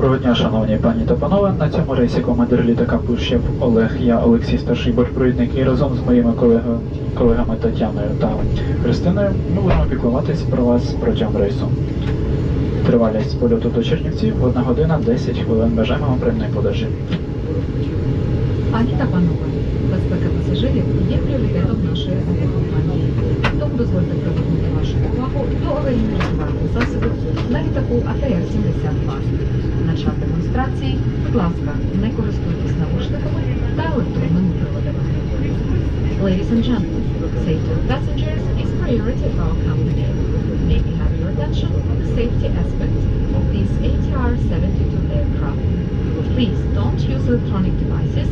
Доброго дня, шановні пані та панове. На цьому рейсі командир літака Пушєв Олег, я Олексій старший бортпровідник і разом з моїми колегами, колегами Тетяною та Христиною ми будемо піклуватись про вас протягом рейсу. Тривалість польоту до Чернівців 1 година 10 хвилин. Бажаємо вам приємної подорожі. Пані та панове, безпека пасажирів є пріоритетом нашої авіакомпанії. Тому дозвольте привернути вашу увагу до аварійно-рятувальних засобів на літаку АТР-72. На час демонстрації, будь ласка, не користуйтесь навушниками та електронними приладами. Ladies and gentlemen, safety of passengers is priority of our company. May we have your attention on the safety aspects of this ATR-72 aircraft. Please don't use electronic devices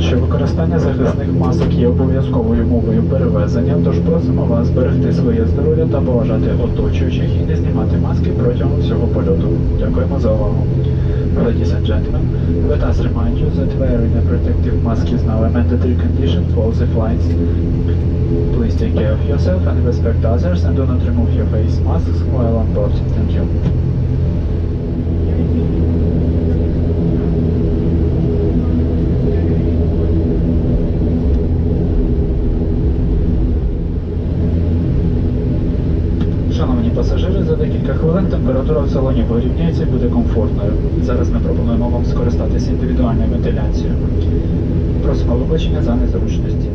що використання захисних масок є обов'язковою мовою перевезення, тож просимо вас зберегти своє здоров'я та поважати оточуючих і не знімати маски протягом всього польоту. Дякуємо за увагу. Ladies and gentlemen, let us remind you that wearing a protective mask is now a mandatory condition for all the flights. Please take care of yourself and respect others and do not remove your face masks while on board. Thank you. Шановні пасажири, за декілька хвилин температура в салоні порівняється і буде комфортною. Зараз ми пропонуємо вам скористатися вентиляція. Просимо вибачення за незручності.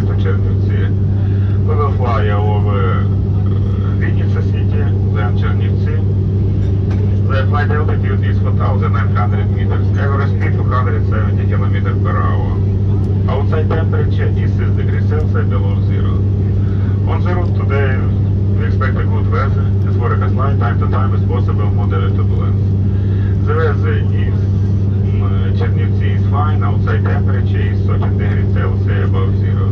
We will fly over uh, City, then Chernivtsi. The flight altitude is 4,900 meters, average speed 270 km per hour. Outside temperature is 6 degrees Celsius below zero. On the route today, we expect a good weather, as well as light time to time is possible moderate turbulence. The weather is uh, Chernivtsi is fine, outside temperature is 13 degrees Celsius above zero.